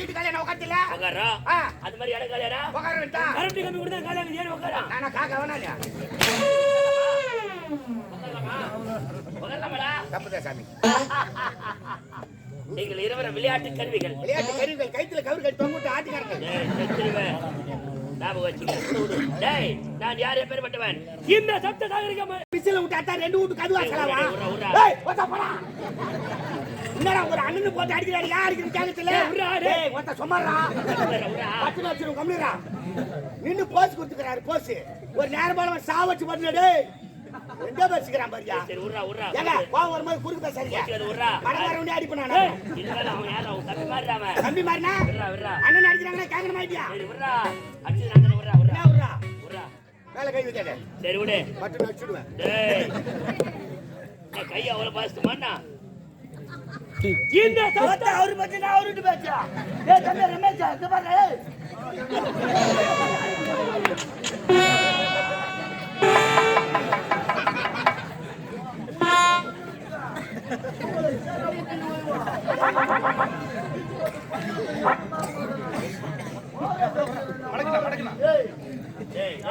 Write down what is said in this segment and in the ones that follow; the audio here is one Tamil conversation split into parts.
சீட்டு காலி என்ன உட்காந்துல? உட்காரா ஆ. அது மாதிரி இடம் கல்யாணம் உட்கார வேண்டியதுதான். கரண்ட் கம்பி கொடுத்தா கல்யாணம் ஏன் உட்காரா நானா காக்கா வேணா இல்லையா? தப்புதான் சாமி. நீங்கள் இருவரும் விளையாட்டு கருவிகள் விளையாட்டு கருவிகள் கைத்துல கவுரு கட்டி தொங்க விட்டு ஆட்டிக்காரங்க. ஞாபகம் வச்சுக்க. டேய், நான் யார் எப்பேற்பட்டவன்? இந்த சப்த விசில விட்டு அத்தா ரெண்டு வீட்டு கதுவா செலவா? உர்றா, உர்றா. ஒருத்தா. என்னடா ஒரு அண்ணனை போட்டு அடிக்கிறாரு யாருக்கு உர்றா. ஏய் ஒருத்தன் சும்மாடா பத்து லட்சம் கம்மிடுறா நின்னு போஸ் கொடுத்துக்கிறாரு போஸ் ஒரு நேரம் அவன் சாவச்சு பண்ணு டேய் எங்க பேசிக்கிறான் பாரியா சரி, உர்றா, உர்றா. ஏங்க கோவம் வரும்போது குறுக்கு பேசாதீங்க சரி, உர்றா. மடக்காரவனே அடிப்பேன் ஏய், நான் அவன் யாரு? அவன் தம்பி மாதிரிடா அவன். தம்பி மாதிரினா விட்றா. அண்ணன் அடிக்கிறாங்கன்னா கேட்கணும் மாட்டியா சரி, உர்றா. அடிச்சு நாங்க உர்றா, உர்றா. விடுறா உர்றா. மேல கை வைக்காத சரி, விடு. மட்டும் அடிச்சுடுவேன் டேய். கையை அவ்வளவு? இந்த சப்த அவரு பத்தி நான் அவருட்டு பேச்சா ஏ தம்பி ரமேஷ் இங்க பாரு ஏய். டேய்,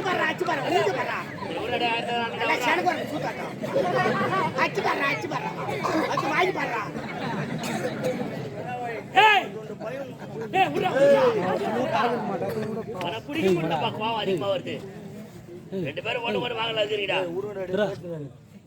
அடிச்சு பாருடா, அடிச்சு பாரு, ஊஞ்சு நாள் நல்லா சனக்கு வரணும், சூத்தாட்டம். வாங்கி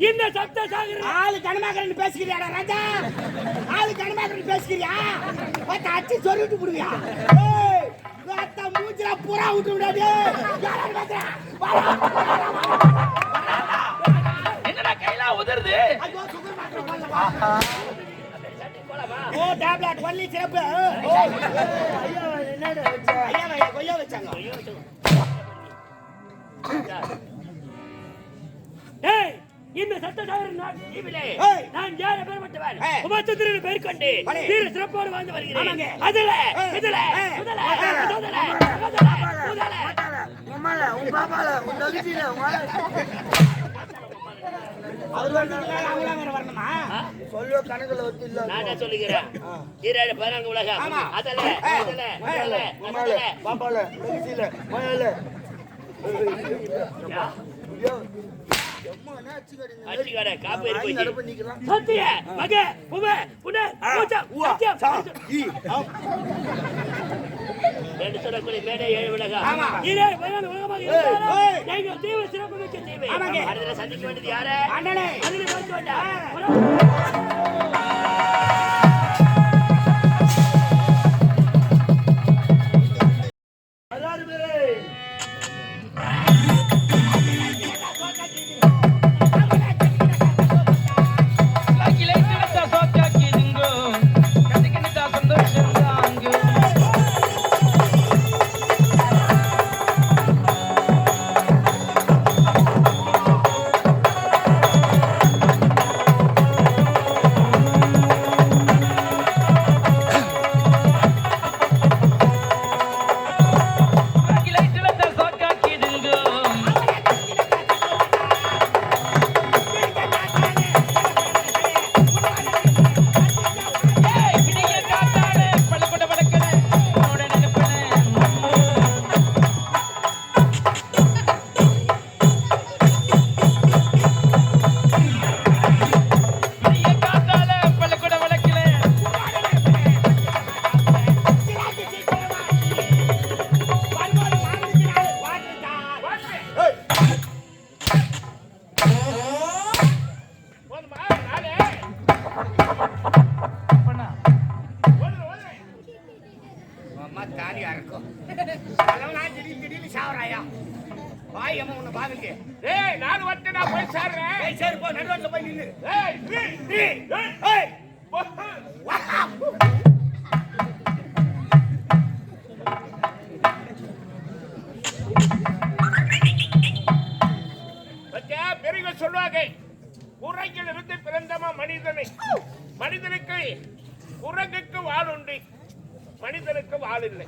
இந்த சாகரம் ஆளு கனமாக்கரன் பேசுகிறியாடா ராஜா? ஆளு கனமாக்கரன் பேசுகிறியா பார்த்து அடிச்சு சொல்லிட்டு மூஞ்சில புறா விட்டு விடாது. என்னடா கையெல்லாம் வா. ஓ டேப்லெட் ஒன்லி சிறப்பு ஐயோ என்னடா வச்சா ஐயா கொய்யா வச்சாங்க. ஏய் இந்த சத்த சாகரம் நான் யார பெறப்பட்டவன் ஏய். உபச்சந்திரன் பெயர் கொண்டு. வீர சிறப்போடு வாழ்ந்து வருகிறேன். அதுல. இதுல. முதல முதல. முதல பாப்பால தகுதியில சொல்லுகிறேன். பதினான்கு உலகம். அதுல. முதல. முதல பாப்பால தகுதியில அடிச்சுக்கார காப்பு நிக்கலாம் சத்திய மக உப புன பூச்சம் சத்தியம் ரெண்டு சொல்லக்கூடிய மேடை ஏழு உலகம் ஆமா. ஈரேழு பதினான்கு உலகமாக ஏய். இருந்தாலும் எங்கள் தீவு சிறப்பு மிக்க தீவு. ஆமாங்க. அடுத்த சந்திக்க வேண்டியது யாரு? அண்ணனே. அதில் பார்த்து வேண்டாம். சொல்லுவாங்க குரங்கில் இருந்து பிறந்தமா மனிதனை. மனிதனுக்கு குரங்குக்கு வால் உண்டு. மனிதனுக்கு வால் இல்லை.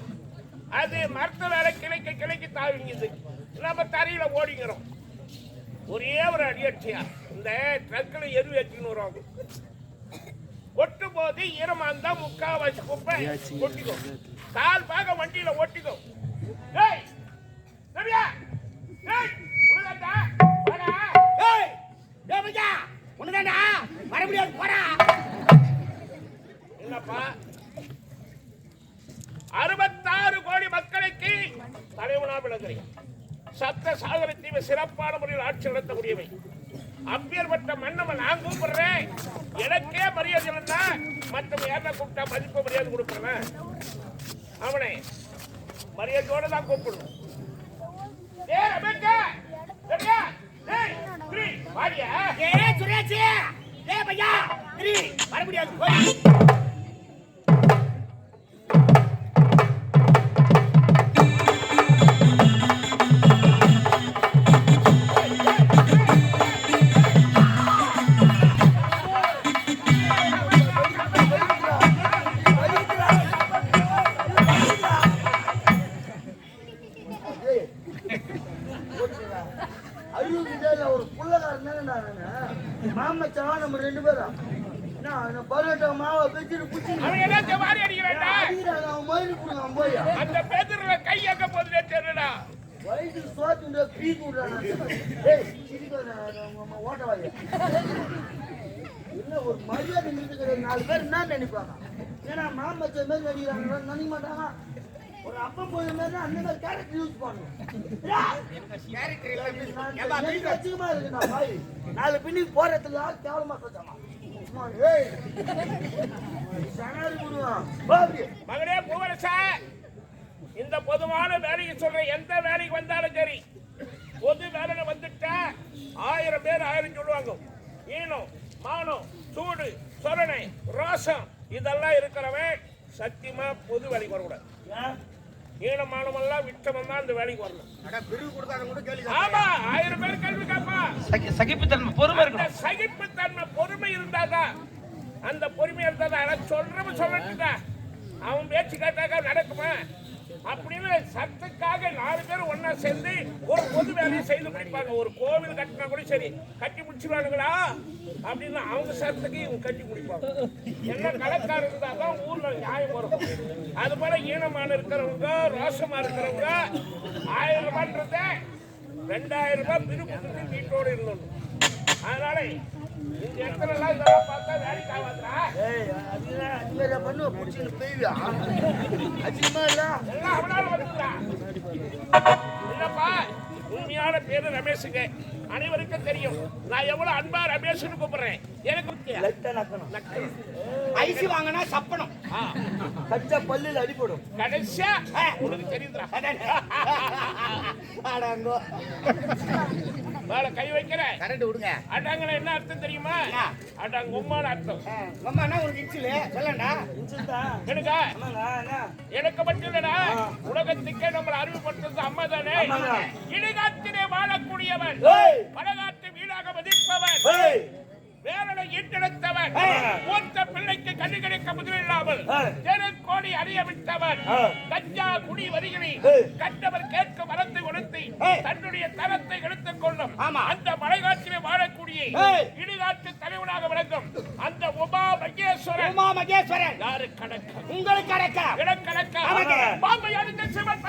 அது மரத்து வேலை கிளைக்க கிளைக்கு தாவிங்குது நம்ம தரையில ஓடிக்கிறோம். ஒரே ஒரு அடி அடிச்சியா? இந்த ட்ரக்கில் எரு வச்சுக்கணும் வருவாங்க ஒட்டும் போது ஈரமா இருந்தா முக்காவாசி குப்பை. ஒட்டிக்கும் கால் பாக வண்டியில ஒட்டிக்கும் ஏய் ரவியா ஏய் உனதாண்டா வாடா. ஏய் பையா உன்னதாண்டா வர முடியாது போடா. என்னப்பா? அறுபத்தாறு கோடி மக்களுக்கு தலைவனா விளங்குறீங்க. சத்த சாகரத்தீவை சிறப்பான முறையில் ஆட்சி நடத்தக்கூடியவை. அப்பேற்பட்ட மன்னவன் நான் கூப்பிடுறேன். எனக்கே மரியாதை இருந்தா மற்றவங்க யாரா கூப்பிட்டா மதிப்பு மரியாதை கொடுக்குறேன் அவனை மரியாதையோட தான் கூப்பிடணும். மறுபடியும் பரோட்டா மாவை பெஞ்சிட்டு குச்சி அவன் என்ன ஜவாரி அடிக்கிறான்டா. அடிக்கிறாங்க அவன் மயிறு கொடுங்க போய்? அந்த பேதுருல கை எங்க போதுனே தெரியலடா. வயிற்றுக்கு சோத்துண்டு பீ கூடுறான் ஏய் சிரிக்காத ஓட்ட வாங்க இல்ல ஒரு மரியாதை நிறுத்துக்கிற நாலு பேர் என்ன நினைப்பாங்க? ஏன்னா மாமச்ச மாதிரி நடிக்கிறாங்க நினைக்க மாட்டாங்க ஒரு அப்பா போய் மாதிரி அந்த மாதிரி கேரக்டர் யூஸ் இருக்கு பாய். நாலு பின்னுக்கு போறதுல கேவலமா பேசாமா. மகனே பூவரசா இந்த பொதுவான வேலைக்கு சொல்ற எந்த வேலைக்கு வந்தாலும் சரி. பொது வேலையில வந்துட்டா ஆயிரம் பேர் ஆயிரம் சொல்லுவாங்க. ஈனம் மானம் சூடு சொரணை ரோசம் இதெல்லாம் இருக்கிறவன் சத்தியமா பொது வேலைக்கு வரக்கூடாது. ஏன்? ஈனமானம் எல்லாம் விட்டவன் தான் இந்த வேலைக்கு வரணும். அட பிரிவு கொடுக்காத கூட கேள்வி ஆமா ஆயிரம் பேர் கேள்வி கேட்பா. சகி- சகிப்புத்தன்மை பொறுமை சகிப்புத்தன்மை பொறுமை இருந்தாதான் அந்த பொறுமை இருந்தாதான் எனக்கு சொல்றவன் சொல்லட்டுதா அவன் பேச்சு கேட்டாக்கா நடக்குமா? அப்படின்னு சத்துக்காக நாலு பேர் ஒன்னா சேர்ந்து ஒரு பொது வேலையை செய்து முடிப்பாங்க. ஒரு கோவில் கட்டினா கூட சரி கட்டி முடிச்சிருவானுங்களா? அப்படின்னு அவங்க சத்துக்கு இவங்க கட்டி முடிப்பாங்க. என்ன கலக்காரம் இருந்தாதான் ஊர்ல நியாயம் வரும். அது போல ஈனமான இருக்கிறவங்க ரோஷமா இருக்கிறவங்க ஆயிரம் ரூபான்றத ரெண்டாயிரம் ரூபாய் பிரிவு வீட்டோடு இருந்தோம். அதனால உண்மையான பேரு ரமேஷுக்கு அனைவருக்கும் தெரியும் நான் எவ்வளவு அன்பா ரமேஷ்னு கூப்பிடுறேன் எனக்கு ஐசி வாங்கினா சப்பனம் ஆ, பல்லில் அடிபடும் கடைசியா? ஆ, உனக்கு தெரியுதுடா. அடங்கோ. மேல கை வைக்கிறேன். கரண்ட் விடுங்க. அடாங்கன என்ன அர்த்தம் தெரியுமா? என்ன? அடாங்க உம்மான அர்த்தம். அம்மா உனக்கு இன்சில். சொல்லண்டா. எனக்கா ஆமாங்க, என்ன? எனக்கு மட்டும் இல்லடா. உலகத்துக்கே நம்மளை அறிவுப்படுத்துறது அம்மா தானே. இடுகாத்திலே வாழக்கூடியவன். பலகாட்டு வீடாக மதிப்பவன். வேறனை ஈட்டெடுத்தவன் கண்ணு கிடைக்க முதலில்லாமல். தெருக்கோடி அறிய விட்டவன் ஏய். கஞ்சா குடி ஏய். கண்டவர் கேட்க வரத்தை உணர்த்தி. தன்னுடைய தரத்தை எடுத்துக் கொள்ளும். அந்த மலைகாட்டிலே வாழக்கூடிய. இடுகாட்டு தலைவனாக விளங்கும் அந்த உமா மகேஸ்வரன் உமா மகேஸ்வரன் யாரு கணக்கு உங்களுக்கு கிடைக்க இடக்கணக்க ஆமாங்க. பாம்பை அடித்த சிவன்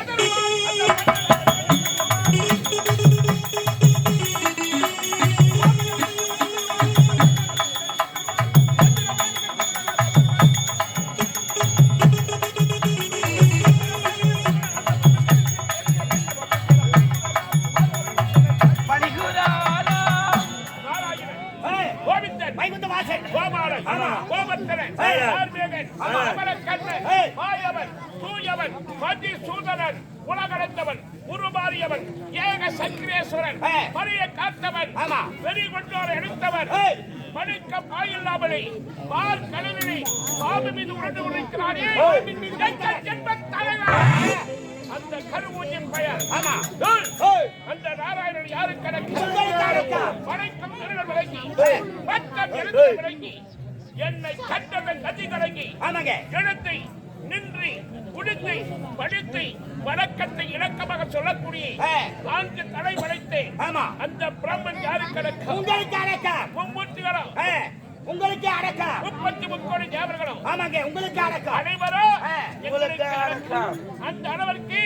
சூதனன், உலகளந்தவன், உருமாறியவன் ஏக சங்கரேஸ்வரன் ஆ. பரிய காத்தவன். வெறி கொண்டோர் எடுத்தவன். மணிக்க பாயில்லாமலே பால் கடலிலே பாம்பு மீது உருண்டு உழைக்கிறானே எங்கள் ஜென்மத் தலைவன். அந்த கருவூஞ்சின் பெயர். அந்த நாராயணன் யாரு கணக்கு. வணக்கம் திருடன் விளங்கி. பட்டம் எழுந்து விளங்கி என்னை கண்டவன் நதி கலங்கி எழுத்தை நின்றி உடுத்தை படித்து வணக்கத்தை இணக்கமாக சொல்லக்கூடிய. நான்கு தலை ஆமா. அந்த பிரம்மன் யாரு கணக்கு உங்களுக்கு அடக்கா மும்மூர்த்திகளும் உங்களுக்கு அடக்கா முப்பத்தி முக்கோடி தேவர்களும். ஆமாங்க உங்களுக்கு அடக்கா அனைவரும் அடக்கம். அந்த அளவிற்கு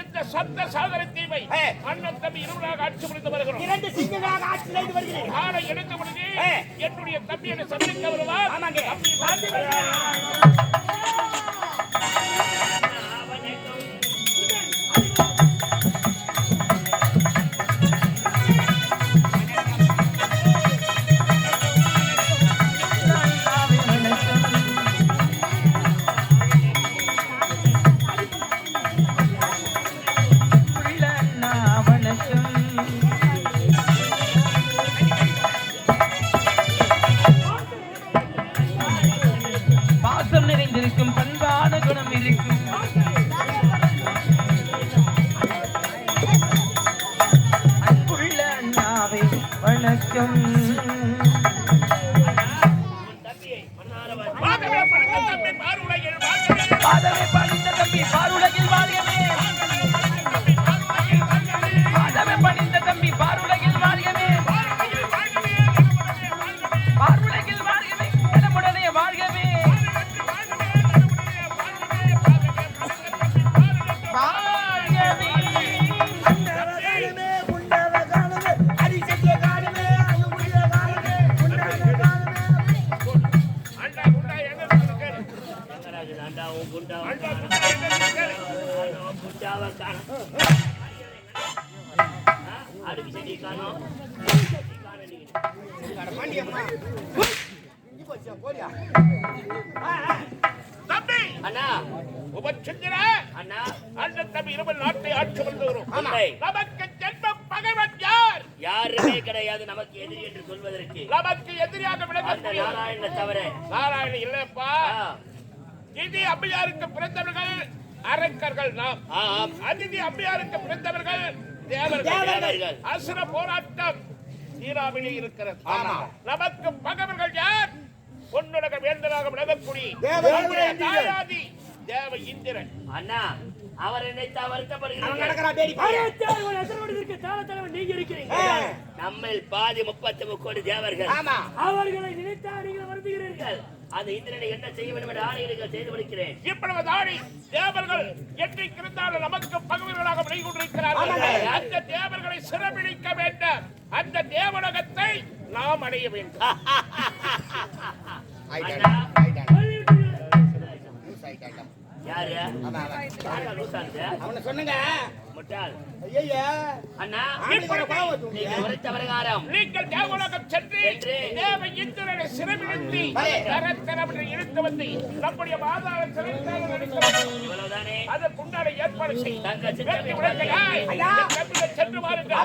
இந்த சப்த சாதன தீமை. அண்ணன் தம்பி இருவராக ஆட்சி புரிந்து வருகிறோம். இரண்டு சிங்கங்களாக ஆட்சி செய்து வருகிறேன். காலை எடுத்த பொழுது. என்னுடைய தம்பி என்னை சந்திக்க வருவார். ஆமாங்க. அண்ணா. உபச்சந்திர அண்ணா. அந்த தம்பி இருபது நாட்டை ஆட்சி வருகிறோம் உண்மை. நமக்கு ஜென்ம பகைவன் யார்? யாருமே கிடையாது நமக்கு எதிரி என்று சொல்வதற்கு. நமக்கு எதிரியாக நாராயணனை தவிர. நாராயணன் இல்லப்பா நிதி அம்மையாருக்கு பிறந்தவர்கள் அரக்கர்கள் நாம். அதிதி அம்மையாருக்கு பிறந்தவர்கள் தேவர்கள். அசுர போராட்டம் சீராவிலே இருக்கிறது. நமக்கு பகைவர்கள் யார்? பொன்னுலக வேந்தனாக விளங்கக்கூடிய தேவ இந்திரன். தாயாதி தேவ இந்திரன். அண்ணா அவர் நினைத்தா பேடி பாரு. ஏ, நம்மில் பாதி முப்பத்தி முக்கோடி தேவர்கள். அவர்களை நினைத்தா நீங்கள் வருந்துகிறீர்கள் அந்த இந்திரனை என்ன செய்ய வேண்டும் என்று ஆணையர்கள் செய்து முடிக்கிறேன். இப்பொழுது தாடி தேவர்கள் என்றைக்கு இருந்தாலும் நமக்கு பகைவர்களாக விளங்கி கொண்டிருக்கிறார்கள். அந்த தேவர்களை சிறப்பிடிக்க வேண்டும். அந்த தேவலகத்தை நாம் அடைய வேண்டும். யாரு? அவனை சொன்னங்க ஐயா அண்ணா நீங்கள் தேவலோகம் சென்று தேவ இந்திரனை சிறப்பிடித்து இழுத்து வந்து நம்முடைய மாதாவை சிறைச்சாலை இவ்வளவுதானே? அதற்குண்டான ஏற்பாடு செய். தங்க சென்று வாருங்கள்.